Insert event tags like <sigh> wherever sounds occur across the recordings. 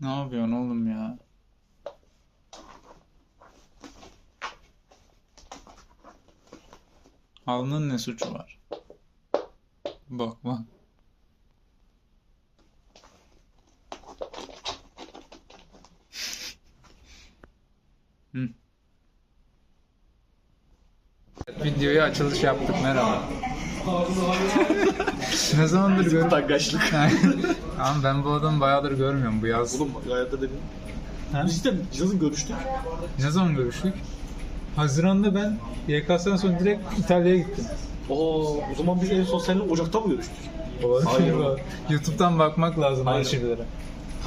Ne yapıyorsun oğlum ya? Halının ne suçu var? Bak bak. Hı. Videoya açılış yaptık merhaba. <laughs> ne zamandır görüyorum? Utangaçlık. Ama ben bu adamı bayağıdır görmüyorum bu yaz. Oğlum hayatta dedim. Biz cidden yazın görüştük. Ne zaman görüştük? Haziran'da ben YKS'den sonra direkt İtalya'ya gittim. Oo, o zaman biz en son seninle Ocak'ta mı görüştük? Hayır. Hayır. <laughs> YouTube'dan bakmak lazım arşivlere.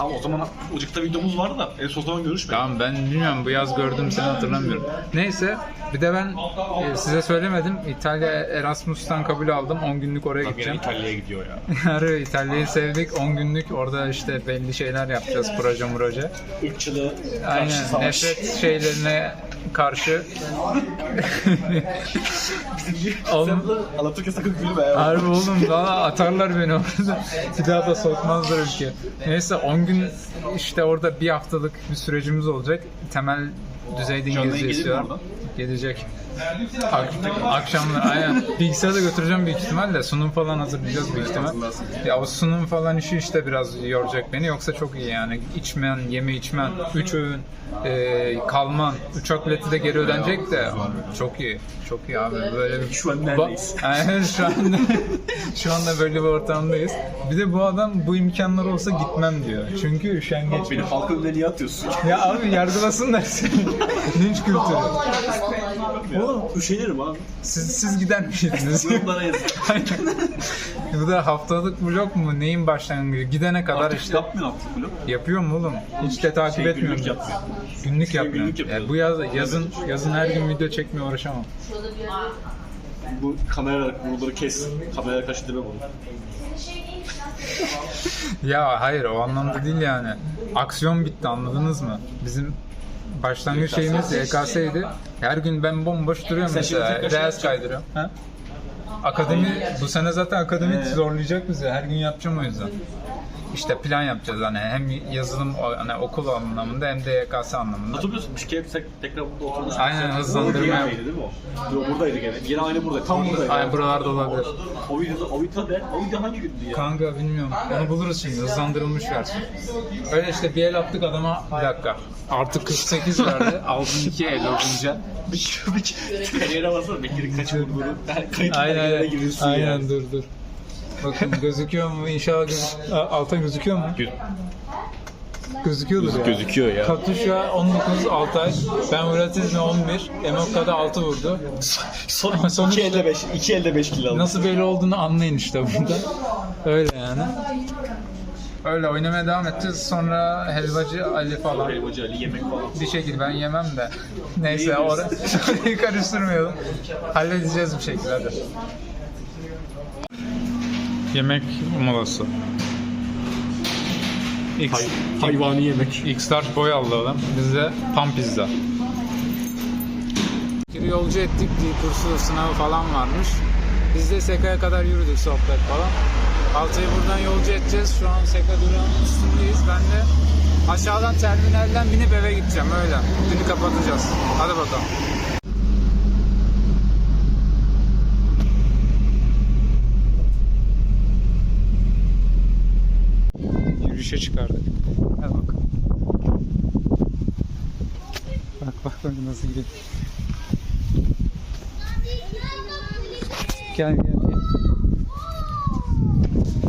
Tamam o zaman Ocak'ta videomuz vardı da en son zaman görüşmedik. Tamam ben bilmiyorum bu yaz gördüm seni hatırlamıyorum. Neyse bir de ben e, size söylemedim İtalya Erasmus'tan kabul aldım 10 günlük oraya gideceğim. İtalya'ya gidiyor ya. <laughs> Harbi İtalya'yı sevdik 10 günlük orada işte belli şeyler yapacağız proje proje. Irkçılığı, karşı Aynen savaş. nefret şeylerine karşı. Oğlum, Sen de Alaturka sakın gülme ya. Harbi oğlum daha atarlar beni orada. Bir daha da sokmazlar ülke. Neyse 10 gün işte orada bir haftalık bir sürecimiz olacak. Temel düzeyde İngilizce istiyorum. Gelecek. Ak- akşamlar aynen. <laughs> Bilgisayarda götüreceğim büyük ihtimalle. Sunum falan hazırlayacağız büyük ihtimal. Ya o sunum falan işi işte biraz yoracak beni. Yoksa çok iyi yani. İçmen, yeme içmen, üç öğün, e, kalman, uçak bileti de geri ödenecek de çok iyi. Çok iyi abi. Böyle bir... Şu an neredeyiz? <laughs> Aynen şu anda <laughs> şu anda böyle bir ortamdayız. Bir de bu adam bu imkanlar olsa gitmem diyor. Çünkü üşengeç. Beni halk önüne niye atıyorsun? Ya abi yargılasınlar seni. Linç kültürü. Oğlum üşenirim abi. Siz, siz gider miydiniz? Yorumlara yazın. <laughs> Bu da haftalık vlog mu? Neyin başlangıcı? Gidene kadar Artık işte. yapmıyor artık bunu. Yapıyorum oğlum. Hiç de takip Şey, etmiyorum. günlük yapıyor. Günlük yapıyorum. günlük yapıyor. Ya bu yaz, yazın yazın her gün video çekmeye uğraşamam. Bu kamera buraları kes. Kamera kaç deme bunu. Ya hayır o anlamda değil yani. Aksiyon bitti anladınız mı? Bizim başlangıç şeyimiz YKS'ydi. Her gün ben bomboş duruyorum mesela. Reels kaydırıyorum. Ha? Akademi bu sene zaten akademi Ee? zorlayacak bizi. Her gün yapacağım o yüzden. İşte plan yapacağız hani hem yazılım hani okul anlamında hem de YKS anlamında. Hatırlıyorsun bir kere tek- tekrar burada oturmuştuk. Aynen, hızlandırma miydi değil mi o? Yok buradaydı gene. Yine aynı burada. Tam buradaydı. Aynen buralarda olabilir. O videoda, o videoda ben, o video hangi gündü ya? Kanka bilmiyorum. Onu buluruz şimdi. Hızlandırılmış versiyon. Öyle işte bir el attık adama. Bir dakika. Artı 48 verdi. Aldım 2 el olunca. Bir bir kariyere basar. Bekir'in kaç vurduğunu. Kayıt Aynen belgelerine aynen. giriyorsun Aynen ya. dur dur. Bakın gözüküyor mu? İnşallah göz... A- Alta gözüküyor mu? Gözüküyordur ya. Gözüküyor ya. Katuşa 19 Altay. Ben Muratizmi 11. Emokka'da 6 vurdu. Son Sonuçta- 2 elde 5, 2 elde 5 kilo aldım. Nasıl belli olduğunu anlayın işte burada. Öyle yani. Öyle oynamaya devam edeceğiz. Sonra helvacı Ali falan. Helvacı Ali yemek falan. Bir şekilde ben yemem de. Neyse orayı <laughs> karıştırmayalım. Halledeceğiz bir şekilde hadi. Yemek molası. X, Hay, hayvani yemek. X large boy aldı adam. Bizde tam pizza. Bir yolcu ettik. Bir kursu sınavı falan varmış. Biz de Seka'ya kadar yürüdük sohbet falan. Altay'ı buradan yolcu edeceğiz. Şu an Seka durağının üstündeyiz. Ben de aşağıdan terminalden binip eve gideceğim öyle. Günü kapatacağız. Hadi bakalım. Yürüyüşe çıkardık. Hadi bakalım. Bak bak bak nasıl gidiyor. Gel gel gel.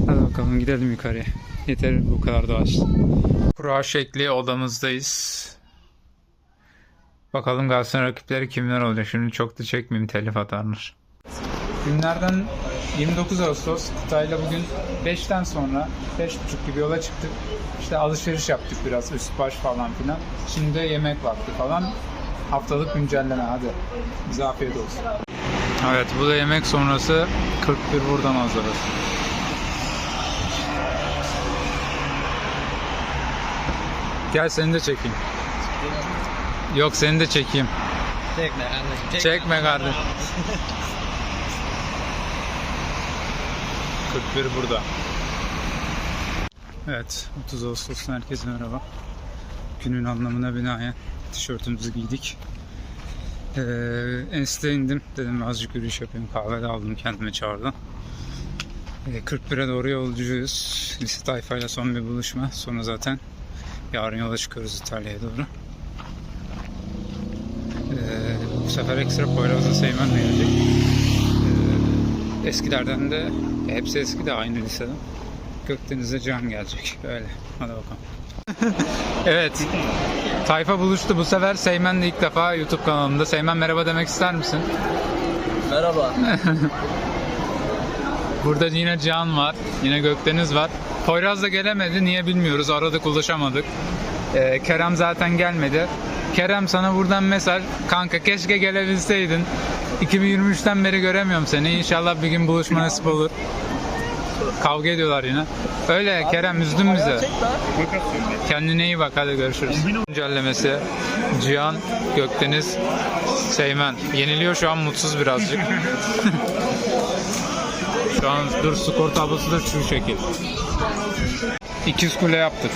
Hadi bakalım gidelim yukarıya. Yeter bu kadar doğaçlı. Kura şekli odamızdayız. Bakalım Galatasaray rakipleri kimler olacak. Şimdi çok da çekmeyeyim telif atarlar. Günlerden 29 Ağustos Kutay'la bugün 5'ten sonra 5.30 gibi yola çıktık. İşte alışveriş yaptık biraz üst baş falan filan. Şimdi de yemek vakti falan. Haftalık güncelleme hadi. Bize afiyet olsun. Evet bu da yemek sonrası 41 buradan hazırız. Gel seni de çekeyim. Yok seni de çekeyim. Çekme kardeşim. Çekme kardeşim. <laughs> 41 burada. Evet, 30 Ağustos'tan herkese merhaba. Günün anlamına binaen tişörtümüzü giydik. Ee, Enstitü'ye indim. Dedim azıcık yürüyüş yapayım. Kahve de aldım kendime çağırdım. Ee, 41'e doğru yolcuyuz. Lise tayfayla son bir buluşma. Sonra zaten yarın yola çıkıyoruz İtalya'ya doğru. Ee, bu sefer ekstra Poyraz'la Seymen'le gelecek. Ee, eskilerden de hepsi eski de aynı liseden. Gökdeniz'e Can gelecek. Öyle. Hadi bakalım. <laughs> evet. Tayfa buluştu bu sefer. Seymen de ilk defa YouTube kanalımda. Seymen merhaba demek ister misin? Merhaba. <laughs> Burada yine Can var. Yine Gökdeniz var. Poyraz da gelemedi. Niye bilmiyoruz. Aradık ulaşamadık. Ee, Kerem zaten gelmedi. Kerem sana buradan mesaj. Kanka keşke gelebilseydin. 2023'ten beri göremiyorum seni. İnşallah bir gün buluşma nasip olur. Kavga ediyorlar yine. Öyle Kerem üzdün bizi. Kendine iyi bak hadi görüşürüz. Güncellemesi Cihan, Gökdeniz, Seymen. Yeniliyor şu an mutsuz birazcık. <laughs> şu an dur skor tablosu da şu şekil. 200 kule yaptık.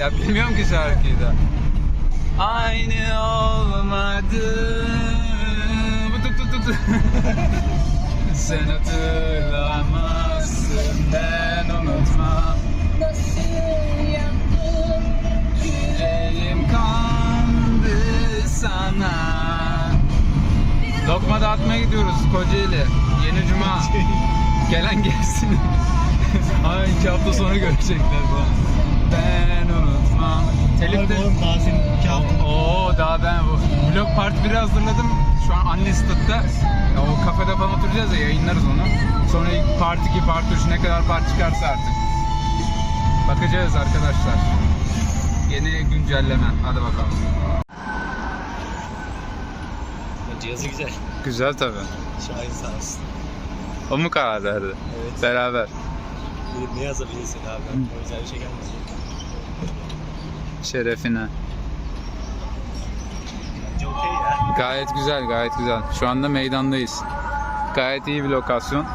Ya bilmiyorum ki şarkıyı da. Aynı olmadı. Bu tut tut tut. <laughs> Sen hatırlamazsın ben unutmam. Elim kandı sana. Lokma dağıtmaya gidiyoruz Kocaeli. Yeni cuma. <laughs> Gelen gelsin. <laughs> Ay iki hafta sonra görecekler bu. Ben unutmam. Telif de... Oğlum daha senin iki hafta. Oo daha ben bu. Vlog part 1'i hazırladım. Şu an Unlisted'da. Ya o kafede falan oturacağız ya yayınlarız onu. Sonra part 2, part 3 ne kadar part çıkarsa artık. Bakacağız arkadaşlar. Yeni güncelleme. Hadi bakalım. Cihazı güzel. Güzel tabii. Şahin sağ olsun. O mu karar verdi? Evet. Beraber. Bir ne hazırlıyorsun abi? O yüzden bir şey gelmez. Şerefine. Gayet güzel, gayet güzel. Şu anda meydandayız. Gayet iyi bir lokasyon.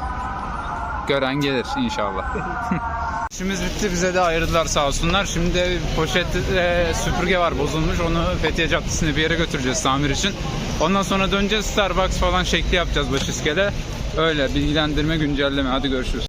Gören gelir inşallah. <laughs> İşimiz bitti bize de ayırdılar sağ olsunlar. Şimdi de poşet e, süpürge var bozulmuş. Onu Fethiye Caddesi'ne bir yere götüreceğiz tamir için. Ondan sonra döneceğiz Starbucks falan şekli yapacağız Başiskele. Öyle bilgilendirme güncelleme. Hadi görüşürüz.